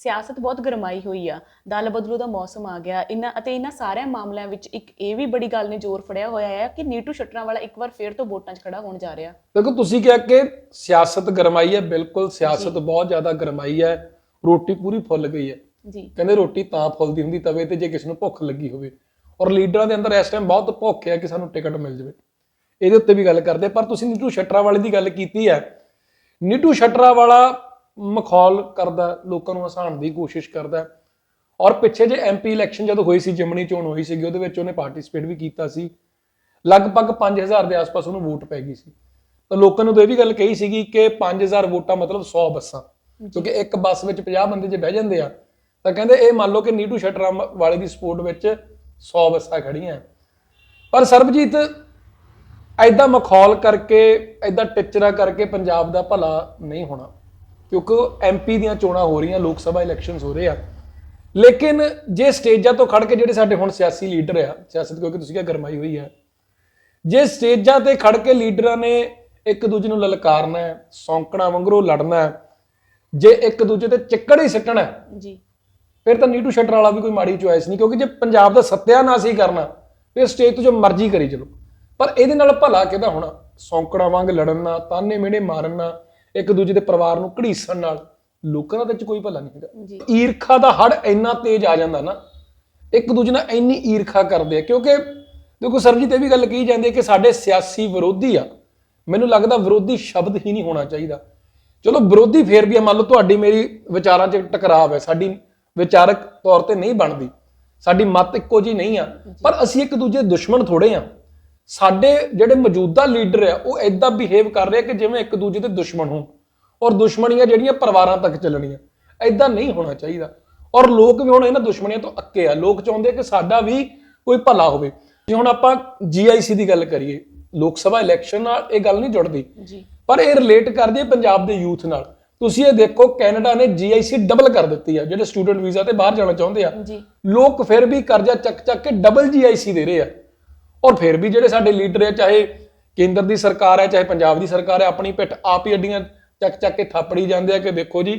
ਸਿਆਸਤ ਬਹੁਤ ਗਰਮਾਈ ਹੋਈ ਆ ਦਲ ਬਦਲੂ ਦਾ ਮੌਸਮ ਆ ਗਿਆ ਇਹਨਾਂ ਅਤੇ ਇਹਨਾਂ ਸਾਰਿਆਂ ਮਾਮਲਿਆਂ ਵਿੱਚ ਇੱਕ ਇਹ ਵੀ ਬੜੀ ਗੱਲ ਨੇ ਜ਼ੋਰ ਫੜਿਆ ਹੋਇਆ ਹੈ ਕਿ ਨੀਟੂ ਸ਼ਟਰਾਂ ਵਾਲਾ ਇੱਕ ਵਾਰ ਫੇਰ ਤੋਂ ਵੋਟਾਂ 'ਚ ਖੜਾ ਹੋਣ ਜਾ ਰਿਹਾ। ਦੇਖੋ ਤੁਸੀਂ ਕਿਹਾ ਕਿ ਸਿਆਸਤ ਗਰਮਾਈ ਹੈ ਬਿਲਕੁਲ ਸਿਆਸਤ ਬਹੁਤ ਜ਼ਿਆਦਾ ਗਰਮਾਈ ਹੈ ਰੋਟੀ ਪੂਰੀ ਫੁੱਲ ਗਈ ਹੈ। ਜੀ। ਕਹਿੰਦੇ ਰੋਟੀ ਤਾਂ ਫੁੱਲਦੀ ਹੁੰਦੀ ਤਵੇ ਤੇ ਜੇ ਕਿਸੇ ਨੂੰ ਭੁੱਖ ਲੱਗੀ ਹੋਵੇ। ਔਰ ਲੀਡਰਾਂ ਦੇ ਅੰਦਰ ਇਸ ਟਾਈਮ ਬਹੁਤ ਭੁੱਖ ਹੈ ਕਿ ਸਾਨੂੰ ਟਿਕਟ ਮਿਲ ਜਾਵੇ। ਇਹਦੇ ਉੱਤੇ ਵੀ ਗੱਲ ਕਰਦੇ ਪਰ ਤੁਸੀਂ ਨੀਟੂ ਸ਼ਟਰਾ ਵਾਲੇ ਦੀ ਗੱਲ ਕੀਤੀ ਹੈ। ਨੀਟੂ ਸ਼ਟਰਾ ਵਾਲਾ ਮਖੌਲ ਕਰਦਾ ਲੋਕਾਂ ਨੂੰ ਹਸਾਉਣ ਦੀ ਕੋਸ਼ਿਸ਼ ਕਰਦਾ। ਔਰ ਪਿੱਛੇ ਜੇ ਐਮਪੀ ਇਲੈਕਸ਼ਨ ਜਦੋਂ ਹੋਈ ਸੀ ਜਮਣੀ ਚੋਣ ਹੋਈ ਸੀਗੀ ਉਹਦੇ ਵਿੱਚ ਉਹਨੇ ਪਾਰਟਿਸਿਪੇਟ ਵੀ ਕੀਤਾ ਸੀ। ਲਗਭਗ 5000 ਦੇ ਆਸ-ਪਾਸ ਉਹਨੂੰ ਵੋਟ ਪੈ ਗਈ ਸੀ। ਤਾਂ ਲੋਕਾਂ ਨੂੰ ਤਾਂ ਇਹ ਵੀ ਗੱਲ ਕਹੀ ਸੀਗੀ ਕਿ 5000 ਵੋਟਾਂ ਮਤਲਬ 100 ਬੱਸਾਂ। ਕਿਉਂਕਿ ਇੱਕ ਬੱਸ ਵਿੱਚ 50 ਬੰਦੇ ਜੇ ਬਹਿ ਜਾਂਦੇ ਆ ਤਾਂ ਕਹਿੰਦੇ ਇਹ ਮੰਨ ਲਓ ਕਿ ਨੀਟੂ ਸ਼ਟਰਾਂ ਵਾਲੇ ਦੀ ਸਪੋਰਟ ਵਿੱਚ 100 ਬੱਸਾਂ ਖੜੀਆਂ ਪਰ ਸਰਬਜੀਤ ਐਦਾਂ ਮਖੌਲ ਕਰਕੇ ਐਦਾਂ ਟਿਚਰਾ ਕਰਕੇ ਪੰਜਾਬ ਦਾ ਭਲਾ ਨਹੀਂ ਹੋਣਾ। ਕਿਉਂਕਿ ਐਮਪੀ ਦੀਆਂ ਚੋਣਾਂ ਹੋ ਰਹੀਆਂ ਲੋਕ ਸਭਾ ਇਲੈਕਸ਼ਨਸ ਹੋ ਰਹੇ ਆ। ਲੇਕਿਨ ਜੇ ਸਟੇਜਾਂ ਤੋਂ ਖੜ ਕੇ ਜਿਹੜੇ ਸਾਡੇ ਹੁਣ ਸਿਆਸੀ ਲੀਡਰ ਆ ਸਿਆਸਤ ਕਿਉਂਕਿ ਤੁਸੀਂ ਕਿਹਾ ਗਰਮਾਈ ਹੋਈ ਹੈ ਜੇ ਸਟੇਜਾਂ ਤੇ ਖੜ ਕੇ ਲੀਡਰਾਂ ਨੇ ਇੱਕ ਦੂਜੇ ਨੂੰ ਲਲਕਾਰਨਾ ਹੈ ਸੌਂਕਣਾ ਵਾਂਗਰੋਂ ਲੜਨਾ ਹੈ ਜੇ ਇੱਕ ਦੂਜੇ ਤੇ ਚਿੱਕੜ ਹੀ ਸਿੱਟਣਾ ਜੀ। ਫਿਰ ਤਾਂ ਨੀਟੂ ਸ਼ਟਰ ਵਾਲਾ ਵੀ ਕੋਈ ਮਾੜੀ ਚੁਆਇਸ ਨਹੀਂ ਕਿਉਂਕਿ ਜੇ ਪੰਜਾਬ ਦਾ ਸੱਤਿਆਨਾਸ਼ ਹੀ ਕਰਨਾ ਫਿਰ ਸਟੇਜ ਤੋਂ ਜੋ ਮਰਜ਼ੀ ਕਰੀ ਚਲੋ। ਪਰ ਇਹਦੇ ਨਾਲ ਭਲਾ ਕਿਹਦਾ ਹੋਣਾ? ਸੌਂਕਣਾ ਵਾਂਗ ਲੜਨ ਤਾਨੇ ਮਿਹਣੇ ਮਾਰਨ ਇੱਕ ਦੂਜੇ ਦੇ ਪਰਿਵਾਰ ਨੂੰ ਘੜੀਸਣ ਨਾਲ। ਲੋਕਾਂ ਦਾ ਵਿੱਚ ਕੋਈ ਭਲਾ ਨਹੀਂ ਹੈਗਾ। ਈਰਖਾ ਦਾ ਹੜ ਇੰਨਾ ਤੇਜ਼ ਆ ਜਾਂਦਾ ਨਾ ਇੱਕ ਦੂਜੇ ਨਾਲ ਇੰਨੀ ਈਰਖਾ ਕਰਦੇ ਆ ਕਿਉਂਕਿ ਦੇਖੋ ਸਰਜੀਤ ਇਹ ਵੀ ਗੱਲ ਕਹੀ ਜਾਂਦੀ ਹੈ ਕਿ ਸਾਡੇ ਸਿਆਸੀ ਵਿਰੋਧੀ ਆ। ਮੈਨੂੰ ਲੱਗਦਾ ਵਿਰੋਧੀ ਸ਼ਬਦ ਹੀ ਨਹੀਂ ਹੋਣਾ ਚਾਹੀਦਾ। ਚਲੋ ਵਿਰੋਧੀ ਫੇਰ ਵੀ ਆ ਮੰਨ ਲਓ ਤੁਹਾਡੀ ਮੇਰੀ ਵਿਚਾਰਾਂ 'ਚ ਟਕਰਾਵ ਹੈ ਸਾਡੀ ਵਿਚਾਰਕ ਤੌਰ ਤੇ ਨਹੀਂ ਬਣਦੀ। ਸਾਡੀ ਮਤ ਇੱਕੋ ਜੀ ਨਹੀਂ ਆ। ਪਰ ਅਸੀਂ ਇੱਕ ਦੂਜੇ ਦੁਸ਼ਮਣ ਥੋੜੇ ਆ। ਸਾਡੇ ਜਿਹੜੇ ਮੌਜੂਦਾ ਲੀਡਰ ਆ ਉਹ ਐਦਾਂ ਬਿਹੇਵ ਕਰ ਰਹੇ ਆ ਕਿ ਜਿਵੇਂ ਇੱਕ ਦੂਜੇ ਦੇ ਦੁਸ਼ਮਣ ਹੋਣ ਔਰ ਦੁਸ਼ਮਣੀਆਂ ਜਿਹੜੀਆਂ ਪਰਿਵਾਰਾਂ ਤੱਕ ਚੱਲਣੀਆਂ ਐਦਾਂ ਨਹੀਂ ਹੋਣਾ ਚਾਹੀਦਾ। ਔਰ ਲੋਕ ਵੀ ਹੁਣ ਇਹਨਾਂ ਦੁਸ਼ਮਣੀਆਂ ਤੋਂ ਅੱਕੇ ਆ। ਲੋਕ ਚਾਹੁੰਦੇ ਆ ਕਿ ਸਾਡਾ ਵੀ ਕੋਈ ਭਲਾ ਹੋਵੇ। ਜੇ ਹੁਣ ਆਪਾਂ ਜੀਆਈਸੀ ਦੀ ਗੱਲ ਕਰੀਏ ਲੋਕ ਸਭਾ ਇਲੈਕਸ਼ਨ ਨਾਲ ਇਹ ਗੱਲ ਨਹੀਂ ਜੁੜਦੀ। ਜੀ। ਪਰ ਇਹ ਰਿਲੇਟ ਕਰਦੀ ਹੈ ਪੰਜਾਬ ਦੇ ਯੂਥ ਨਾਲ। ਤੁਸੀਂ ਇਹ ਦੇਖੋ ਕੈਨੇਡਾ ਨੇ ਜੀਆਈਸੀ ਡਬਲ ਕਰ ਦਿੱਤੀ ਆ ਜਿਹੜੇ ਸਟੂਡੈਂਟ ਵੀਜ਼ਾ ਤੇ ਬਾਹਰ ਜਾਣਾ ਚਾਹੁੰਦੇ ਆ। ਲੋਕ ਫਿਰ ਵੀ ਕਰਜ਼ਾ ਚੱਕ ਚੱਕ ਕੇ ਡਬਲ ਜੀਆਈਸੀ ਦੇ ਰਹੇ ਆ। ਔਰ ਫਿਰ ਵੀ ਜਿਹੜੇ ਸਾਡੇ ਲੀਡਰ ਆ ਚਾਹੇ ਕੇਂਦਰ ਦੀ ਸਰਕਾਰ ਹੈ ਚਾਹੇ ਪੰਜਾਬ ਦੀ ਸਰਕਾਰ ਹੈ ਆਪਣੀ ਪਿੱਠ ਆਪ ਹੀ ਅੱਡੀਆਂ ਚੱਕ ਚੱਕ ਕੇ ਥਾਪੜੀ ਜਾਂਦੇ ਆ ਕਿ ਦੇਖੋ ਜੀ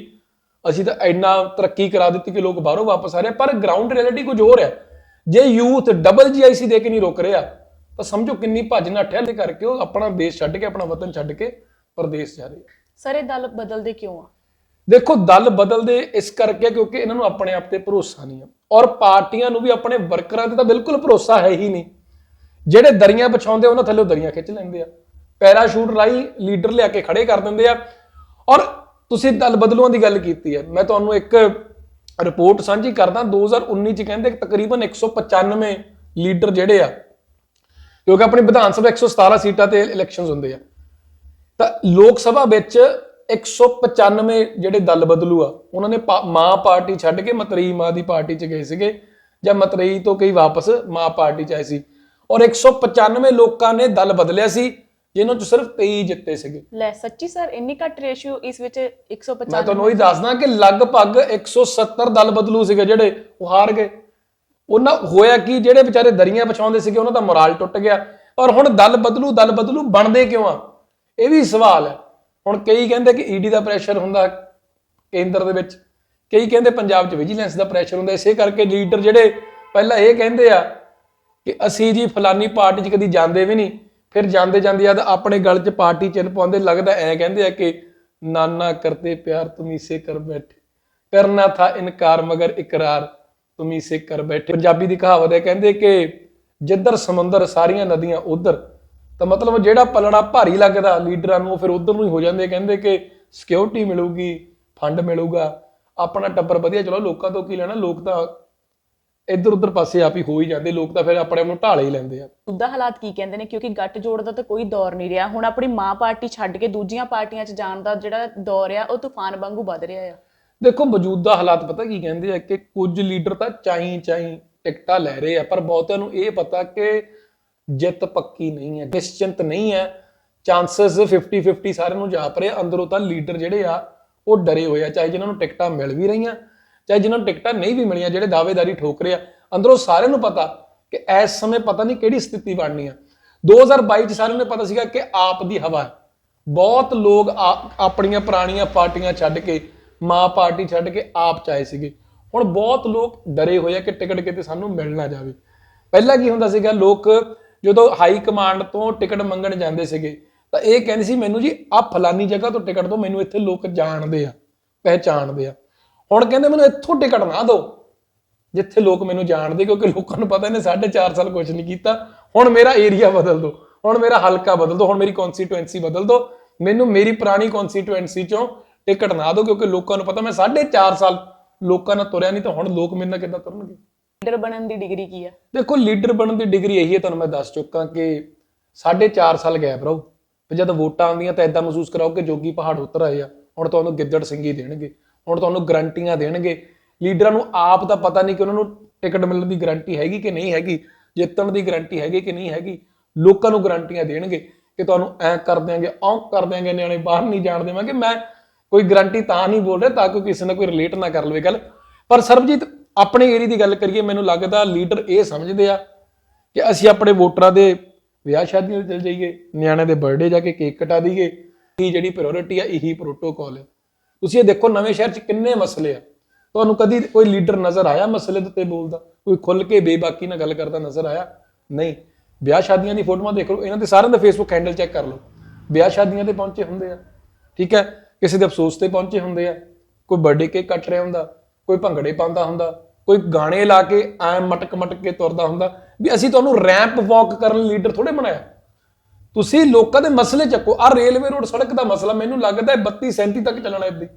ਅਸੀਂ ਤਾਂ ਇੰਨਾ ਤਰੱਕੀ ਕਰਾ ਦਿੱਤੀ ਕਿ ਲੋਕ ਬਾਹਰੋਂ ਵਾਪਸ ਆ ਰਹੇ। ਪਰ ਗਰਾਊਂਡ ਰਿਐਲਿਟੀ ਕੁਝ ਹੋਰ ਹੈ ਜੇ ਯੂਥ ਡਬਲ ਜੀਆਈਸੀ ਦੇ ਕੇ ਨਹੀਂ ਰੁਕ ਰਿਹਾ ਤਾਂ ਸਮਝੋ ਕਿੰਨੀ ਭੱਜ ਨੱਠਿਆ ਦੇ ਕਰਕੇ ਉਹ ਆਪਣਾ ਦੇਸ਼ ਛੱਡ ਕੇ ਆਪਣਾ ਵਤਨ ਛੱਡ ਕੇ ਪਰਦੇਸ ਜਾ ਰਹੇ ਸਰ ਇਹ ਦਲ ਬਦਲਦੇ ਕਿਉਂ ਆ? ਦੇਖੋ ਦਲ ਬਦਲਦੇ ਇਸ ਕਰਕੇ ਕਿਉਂਕਿ ਇਹਨਾਂ ਨੂੰ ਆਪਣੇ ਆਪ ਤੇ ਭਰੋਸਾ ਨਹੀਂ ਆ। ਔਰ ਪਾਰਟੀਆਂ ਨੂੰ ਵੀ ਆਪਣੇ ਵਰਕਰਾਂ ਤੇ ਤਾਂ ਬਿਲਕੁਲ ਭਰੋਸਾ ਹੈ ਹੀ ਨਹੀਂ। ਜਿਹੜੇ ਦਰੀਆਂ ਵਿਛਾਉਂਦੇ ਉਹਨਾਂ ਥੱਲੇ ਦਰੀਆਂ ਖਿੱਚ ਲੈਂਦੇ ਆ। ਪੈਰਾਸ਼ੂਟ ਰਾਈ ਲੀਡਰ ਲਿਆ ਕੇ ਖੜੇ ਕਰ ਦਿੰਦੇ ਆ। ਔਰ ਤੁਸੀਂ ਦਲ ਬਦਲੂਆਂ ਦੀ ਗੱਲ ਕੀਤੀ ਹੈ। ਮੈਂ ਤੁਹਾਨੂੰ ਇੱਕ ਰਿਪੋਰਟ ਸਾਂਝੀ ਕਰਦਾ। 2019 ਚ ਕਹਿੰਦੇ ਕਿ ਤਕਰੀਬਨ 195 ਲੀਡਰ ਜਿਹੜੇ ਆ, ਕਿਉਂਕਿ ਆਪਣੀ ਵਿਧਾਨ ਸਭਾ 117 ਸੀਟਾਂ ਤੇ ਇਲੈਕਸ਼ਨਸ ਹੁੰਦੇ ਆ। ਤਾਂ ਲੋਕ ਸਭਾ ਵਿੱਚ 195 ਜਿਹੜੇ ਦਲ ਬਦਲੂ ਆ, ਉਹਨਾਂ ਨੇ ਪਾ- ਮਾਂ ਪਾਰਟੀ ਛੱਡ ਕੇ ਮਤਰੇਈ ਮਾਂ ਦੀ ਪਾਰਟੀ ਚ ਗਏ ਸੀਗੇ ਜਾਂ ਮਤਰੇਈ ਤੋਂ ਕਈ ਵਾਪਸ ਮਾਂ ਪਾਰਟੀ ਚ ਆਏ ਸੀ। ਔਰ 195 ਲੋਕਾਂ ਨੇ ਦਲ ਬਦਲਿਆ ਸੀ ਜਿਨ੍ਹਾਂ ਚ ਸਿਰਫ 23 ਜਿੱਤੇ ਸੀਗੇ। ਲੈ ਸੱਚੀ ਸਰ ਇੰਨੀ ਘੱਟ ਰੇਸ਼ੀਓ ਇਸ ਵਿੱਚ 195 ਮੈਂ ਤੁਹਾਨੂੰ ਉਹੀ ਦੱਸਦਾ ਕਿ ਲਗਭਗ 170 ਦਲ ਬਦਲੂ ਸੀਗੇ ਜਿਹੜੇ ਉਹ ਹਾਰ ਗਏ। ਉਹਨਾਂ ਹੋਇਆ ਕੀ ਜਿਹੜੇ ਵਿਚਾਰੇ ਦਰੀਆਂ ਵਿਛਾਉਂਦੇ ਸੀਗੇ ਉਹਨਾਂ ਦਾ ਮੋਰਾਲ ਟੁੱਟ ਗਿਆ। ਔਰ ਹੁਣ ਦਲ ਬਦਲੂ ਦਲ ਬਦਲੂ ਬਣਦੇ ਕਿਉਂ ਆ? ਇਹ ਵੀ ਸਵਾਲ ਹੈ। ਹੁਣ ਕਈ ਕਹਿੰਦੇ ਕਿ ਈਡੀ ਦਾ ਪ੍ਰੈਸ਼ਰ ਹੁੰਦਾ ਕੇਂਦਰ ਦੇ ਵਿੱਚ। ਕਈ ਕਹਿੰਦੇ ਪੰਜਾਬ 'ਚ ਵਿਜੀਲੈਂਸ ਦਾ ਪ੍ਰੈਸ਼ਰ ਹੁੰਦਾ। ਇਸੇ ਕਰਕੇ ਲੀਡਰ ਜਿਹੜੇ ਪਹਿਲਾਂ ਇਹ ਕਹਿੰਦੇ ਆ ਕਿ ਅਸੀਂ ਜੀ ਫਲਾਨੀ ਪਾਰਟੀ 'ਚ ਕਦੀ ਜਾਂਦੇ ਵੀ ਨਹੀਂ, ਫਿਰ ਜਾਂਦੇ ਜਾਂਦੇ ਆ ਆਪਣੇ ਗਲ 'ਚ ਪਾਰਟੀ ਚਿੰਨ ਪਾਉਂਦੇ, ਲੱਗਦਾ ਐ ਕਹਿੰਦੇ ਆ ਕਿ ਨਾਨਾ ਕਰਤੇ ਪਿਆਰ ਤੁਮ ਕਰ ਬੈਠੇ। ਕਰਨਾ ਥਾ ਇਨਕਾਰ, ਮਗਰ ਇਕਰਾਰ ਤੁਮ ਕਰ ਬੈਠੇ। ਪੰਜਾਬੀ ਦੀ ਕਹਾਵਤ ਹੈ, ਕਹਿੰਦੇ ਕਿ ਜਿੱਧਰ ਸਮੁੰਦਰ ਸਾਰੀਆਂ ਨਦੀਆਂ, ਉਧਰ। ਤਾਂ ਮਤਲਬ ਜਿਹੜਾ ਪਲੜਾ ਭਾਰੀ ਲੱਗਦਾ, ਲੀਡਰਾਂ ਨੂੰ ਫਿਰ ਉਧਰ ਨੂੰ ਹੀ ਹੋ ਜਾਂਦੇ। ਕਹਿੰਦੇ ਕਿ ਸਿਕਿਉਰਿਟੀ ਮਿਲੂਗੀ ਫੰਡ ਮਿਲੂਗਾ। ਆਪਣਾ ਟੱਬਰ ਵਧੀਆ, ਚਲੋ ਲੋਕਾਂ ਤੋਂ ਕੀ ਲੈਣਾ, ਲੋਕ ਤਾਂ ਇੱਧਰ ਉੱਧਰ ਪਾਸੇ ਆਪ ਹੀ ਹੋ ਹੀ ਜਾਂਦੇ ਲੋਕ ਤਾਂ ਫਿਰ ਆਪਣੇ ਆਪ ਨੂੰ ਢਾਲੇ ਹੀ ਲੈਂਦੇ ਆ। ਉਦਾਂ ਹਾਲਾਤ ਕੀ ਕਹਿੰਦੇ ਨੇ? ਕਿਉਂਕਿ ਗੱਠ ਜੋੜ ਦਾ ਤਾਂ ਕੋਈ ਦੌਰ ਨਹੀਂ ਰਿਹਾ। ਹੁਣ ਆਪਣੀ ਮਾਂ ਪਾਰਟੀ ਛੱਡ ਕੇ ਦੂਜੀਆਂ ਪਾਰਟੀਆਂ 'ਚ ਜਾਣ ਦਾ ਜਿਹੜਾ ਦੌਰ ਆ ਉਹ ਤੂਫਾਨ ਵਾਂਗੂ ਵੱਧ ਰਿਹਾ ਆ। ਦੇਖੋ ਮੌਜੂਦਾ ਹਾਲਾਤ ਪਤਾ ਕੀ ਕਹਿੰਦੇ ਆ ਕਿ ਕੁਝ ਲੀਡਰ ਤਾਂ ਚਾਈ ਚਾਈ ਟਿਕਟਾਂ ਲੈ ਰਹੇ ਆ ਪਰ ਬਹੁਤਿਆਂ ਨੂੰ ਇਹ ਪਤਾ ਕਿ ਜਿੱਤ ਪੱਕੀ ਨਹੀਂ ਹੈ ਨਿਸ਼ਚਿੰਤ ਨਹੀਂ ਹੈ। ਚਾਂਸਸ 50 50 ਸਾਰਿਆਂ ਨੂੰ ਜਾਪ ਰਹੇ। ਅੰਦਰੋਂ ਤਾਂ ਲੀਡਰ ਜਿਹੜੇ ਆ ਉਹ ਡਰੇ ਹੋਏ ਆ ਚਾਹੇ ਜਿਨ੍ਹਾਂ ਨੂੰ ਟਿਕਟਾਂ ਮਿਲ ਵੀ ਰਹੀਆਂ ਚਾਹੇ ਜਿਨ੍ਹਾਂ ਨੂੰ ਟਿਕਟਾਂ ਨਹੀਂ ਵੀ ਮਿਲੀਆਂ, ਜਿਹੜੇ ਦਾਅਵੇਦਾਰੀ ਠੋਕ ਰਹੇ ਆ, ਅੰਦਰੋਂ ਸਾਰਿਆਂ ਨੂੰ ਪਤਾ ਕਿ ਇਸ ਸਮੇਂ ਪਤਾ ਨਹੀਂ ਕਿਹੜੀ ਸਥਿਤੀ ਬਣਨੀ ਆ। 2022 ਚ ਸਾਰਿਆਂ ਨੂੰ ਪਤਾ ਸੀਗਾ ਕਿ ਆਪ ਦੀ ਹਵਾ ਬਹੁਤ ਲੋਕ ਆ- ਆਪਣੀਆਂ ਪੁਰਾਣੀਆਂ ਪਾਰਟੀਆਂ ਛੱਡ ਕੇ, ਮਾਂ ਪਾਰਟੀ ਛੱਡ ਕੇ ਆਪ ਚਾਏ ਸੀਗੇ। ਹੁਣ ਬਹੁਤ ਲੋਕ ਡਰੇ ਹੋਏ ਆ ਕਿ ਟਿਕਟ ਕਿਤੇ ਸਾਨੂੰ ਮਿਲ ਨਾ ਜਾਵੇ। ਪਹਿਲਾਂ ਕੀ ਹੁੰਦਾ ਸੀਗਾ, ਲੋਕ ਜਦੋਂ ਹਾਈ ਕਮਾਂਡ ਤੋਂ ਟਿਕਟ ਮੰਗਣ ਜਾਂਦੇ ਸੀਗੇ, ਤਾਂ ਇਹ ਕਹਿੰਦੇ ਸੀ, ਮੈਨੂੰ ਜੀ ਆ ਫਲਾਨੀ ਜਗ੍ਹਾ ਤੋਂ ਟਿਕਟ ਦਿਓ ਮੈਨੂੰ ਇੱਥੇ ਲੋਕ ਜਾਣਦੇ ਆ, ਪਹਿਚਾਣਦੇ ਆ। ਹੁਣ ਕਹਿੰਦੇ ਮੈਨੂੰ ਇੱਥੋਂ ਟਿਕਟ ਨਾ ਦਿਓ ਜਿੱਥੇ ਲੋਕ ਮੈਨੂੰ ਜਾਣਦੇ ਕਿਉਂਕਿ ਲੋਕਾਂ ਨੂੰ ਪਤਾ ਇਹਨੇ 4.5 ਸਾਲ ਕੁਝ ਨਹੀਂ ਕੀਤਾ। ਹੁਣ ਮੇਰਾ ਏਰੀਆ ਬਦਲ ਦਿਓ ਹੁਣ ਮੇਰਾ ਹਲਕਾ ਬਦਲ ਦਿਓ ਹੁਣ ਮੇਰੀ ਕਨਸਟੀਟੂਐਂਸੀ ਬਦਲ ਦਿਓ। ਮੈਨੂੰ ਮੇਰੀ ਪੁਰਾਣੀ ਕਨਸਟੀਟੂਐਂਸੀ ਚੋਂ ਟਿਕਟ ਨਾ ਦਿਓ ਕਿਉਂਕਿ ਲੋਕਾਂ ਨੂੰ ਪਤਾ ਮੈਂ 4.5 ਸਾਲ ਲੋਕਾਂ ਨਾਲ ਤੁਰਿਆ ਨਹੀਂ ਤਾਂ ਹੁਣ ਲੋਕ ਮੇਰੇ ਨਾਲ ਕਿੱਦਾਂ ਤੁਰਨਗੇ? ਲੀਡਰ ਬਣਨ ਦੀ ਡਿਗਰੀ ਕੀ ਆ? ਦੇਖੋ ਲੀਡਰ ਬਣਨ ਦੀ ਡਿਗਰੀ ਇਹੀ ਹੈ ਤੁਹਾਨੂੰ ਮੈਂ ਦੱਸ ਚੁੱਕਾ ਕਿ 4.5 ਸਾਲ ਗੈਪ ਰਹੋ। ਤੇ ਜਦ ਵੋਟਾਂ ਆਉਂਦੀਆਂ ਤਾਂ ਇਦਾਂ ਮਹਿਸੂਸ ਕਰਾਓ ਕਿ ਜੋਗੀ ਪਹਾੜ ਉਤਰ ਆਏ ਆ ਹੁਣ ਤੁਹਾਨੂੰ ਗਿੱਦੜ ਸਿੰਘੀ ਦੇਣਗੇ। ਹੁਣ ਤੁਹਾਨੂੰ ਗਰੰਟੀਆਂ ਦੇਣਗੇ। ਲੀਡਰਾਂ ਨੂੰ ਆਪ ਤਾਂ ਪਤਾ ਨਹੀਂ ਕਿ ਉਹਨਾਂ ਨੂੰ ਟਿਕਟ ਮਿਲਣ ਦੀ ਗਰੰਟੀ ਹੈਗੀ ਕਿ ਨਹੀਂ ਹੈਗੀ, ਜਿੱਤਣ ਦੀ ਗਰੰਟੀ ਹੈਗੀ ਕਿ ਨਹੀਂ ਹੈਗੀ, ਲੋਕਾਂ ਨੂੰ ਗਰੰਟੀਆਂ ਦੇਣਗੇ ਕਿ ਤੁਹਾਨੂੰ ਐ ਕਰ ਦਿਆਂਗੇ, ਔਂ ਕਰ ਦਿਆਂਗੇ, ਨਿਆਣੇ ਬਾਹਰ ਨਹੀਂ ਜਾਣ ਦੇਵਾਂਗੇ। ਮੈਂ ਕੋਈ ਗਰੰਟੀ ਤਾਂ ਨਹੀਂ ਬੋਲ ਰਿਹਾ ਤਾਂ ਕਿ ਕਿਸੇ ਨਾਲ ਕੋਈ ਰਿਲੇਟ ਨਾ ਕਰ ਲਵੇ ਗੱਲ। ਪਰ ਸਰਬਜੀਤ, ਆਪਣੇ ਏਰੀਆ ਦੀ ਗੱਲ ਕਰੀਏ, ਮੈਨੂੰ ਲੱਗਦਾ ਲੀਡਰ ਇਹ ਸਮਝਦੇ ਆ ਕਿ ਅਸੀਂ ਆਪਣੇ ਵੋਟਰਾਂ ਦੇ ਵਿਆਹ ਸ਼ਾਦੀਆਂ 'ਤੇ ਚਲ ਜਾਈਏ, ਨਿਆਣਿਆਂ ਦੇ ਬਰਥਡੇ ਜਾ ਕੇ ਕੇਕ ਕਟਾ ਦਈਏ। ਇਹ ਜਿਹੜੀ ਪ੍ਰਾਇੋਰਟੀ ਆ, ਇਹੀ ਪ੍ਰੋਟੋਕਾਲ ਹੈ ਤੁਸੀਂ ਇਹ ਦੇਖੋ ਨਵੇਂ ਸ਼ਹਿਰ 'ਚ ਕਿੰਨੇ ਮਸਲੇ ਆ। ਤੁਹਾਨੂੰ ਕਦੀ ਕੋਈ ਲੀਡਰ ਨਜ਼ਰ ਆਇਆ ਮਸਲੇ ਦੇ ਉੱਤੇ ਬੋਲਦਾ? ਕੋਈ ਖੁੱਲ ਕੇ ਬੇਬਾਕੀ ਨਾਲ ਗੱਲ ਕਰਦਾ ਨਜ਼ਰ ਆਇਆ? ਨਹੀਂ। ਵਿਆਹ ਸ਼ਾਦੀਆਂ ਦੀ ਫੋਟੋਆਂ ਦੇਖ ਲਓ, ਇਹਨਾਂ ਦੇ ਸਾਰਿਆਂ ਦਾ ਫੇਸਬੁੱਕ ਹੈਂਡਲ ਚੈੱਕ ਕਰ ਲਓ। ਵਿਆਹ ਸ਼ਾਦੀਆਂ ਤੇ ਪਹੁੰਚੇ ਹੁੰਦੇ ਆ। ਠੀਕ ਹੈ? ਕਿਸੇ ਦੇ ਅਫਸੋਸ ਤੇ ਪਹੁੰਚੇ ਹੁੰਦੇ ਆ। ਕੋਈ ਬਰਥਡੇ ਕੇਕ ਕੱਟ ਰਿਹਾ ਹੁੰਦਾ, ਕੋਈ ਭੰਗੜੇ ਪਾਉਂਦਾ ਹੁੰਦਾ, ਕੋਈ ਗਾਣੇ ਲਾ ਕੇ ਐ ਮਟਕ ਮਟਕ ਕੇ ਤੁਰਦਾ ਹੁੰਦਾ। ਵੀ ਅਸੀਂ ਤੁਹਾਨੂੰ ਰੈਂਪ ਵਾਕ ਕਰਨ ਲੀਡਰ ਥੋੜੇ ਬਣਾਇਆ। ਤੁਸੀਂ ਲੋਕਾਂ ਦੇ ਮਸਲੇ ਚੱਕੋ। ਆ ਰੇਲਵੇ ਰੋਡ ਸੜਕ ਦਾ ਮਸਲਾ, ਮੈਨੂੰ ਲੱਗਦਾ ਹੈ 32 37 ਤੱਕ ਚੱਲਣਾ ਇੱਦਾਂ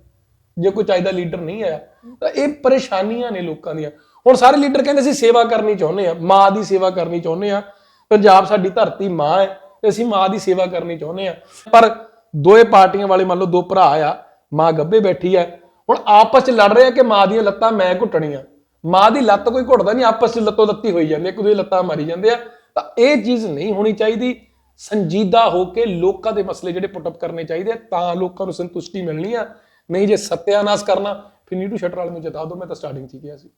ਜੇ ਕੋਈ ਚਾਹੀਦਾ ਲੀਡਰ ਨਹੀਂ ਆਇਆ, ਤਾਂ ਇਹ ਪਰੇਸ਼ਾਨੀਆਂ ਨੇ ਲੋਕਾਂ ਦੀਆਂ। ਹੁਣ ਸਾਰੇ ਲੀਡਰ ਕਹਿੰਦੇ ਅਸੀਂ ਸੇਵਾ ਕਰਨੀ ਚਾਹੁੰਦੇ ਆ ਮਾਂ ਦੀ ਸੇਵਾ ਕਰਨੀ ਚਾਹੁੰਦੇ ਆ ਪੰਜਾਬ ਸਾਡੀ ਧਰਤੀ ਮਾਂ ਹੈ, ਤੇ ਅਸੀਂ ਮਾਂ ਦੀ ਸੇਵਾ ਕਰਨੀ ਚਾਹੁੰਦੇ ਆ ਪਰ ਦੋਏ ਪਾਰਟੀਆਂ ਵਾਲੇ ਮੰਨ ਲਓ, ਦੋ ਭਰਾ ਆ, ਮਾਂ ਗੱਭੇ ਬੈਠੀ ਆ। ਹੁਣ ਆਪਸ ਚ ਲੜ ਰਹੇ ਆ ਕਿ ਮਾਂ ਦੀਆਂ ਲੱਤਾਂ ਮੈਂ ਘੁੱਟਣੀਆਂ। ਮਾਂ ਦੀ ਲੱਤ ਕੋਈ ਘੁੱਟਦਾ ਨਹੀਂ, ਆਪਸ ਚ ਲੱਤੋਂ ਲੱਤੀ ਹੋਈ ਜਾਂਦੀ ਇੱਕ ਦੂਜੇ ਲੱਤਾਂ ਮਾਰੀ ਜਾਂਦੇ ਆ। ਤਾਂ ਇਹ ਚੀਜ਼ ਨਹੀਂ ਹੋਣੀ ਚਾਹੀਦੀ। ਸੰਜੀਦਾ ਹੋ ਕੇ ਲੋਕਾਂ ਦੇ ਮਸਲੇ ਜਿਹੜੇ ਪੁੱਟ ਅਪ ਕਰਨੇ ਚਾਹੀਦੇ ਆ, ਤਾਂ ਲੋਕਾਂ ਨੂੰ ਸੰਤੁਸ਼ਟੀ ਮਿਲਣੀ ਆ। ਨਹੀਂ ਜੇ ਸਤਿਆਨਾਸ਼ ਕਰਨਾ, ਫਿਰ ਨੀਟੂ ਸ਼ਟਰ ਵਾਲੇ ਨੂੰ ਜਿਤਾ ਦਿਓ, ਮੈਂ ਤਾਂ ਸਟਾਰਟਿੰਗ 'ਚ ਹੀ ਕਿਹਾ ਸੀ।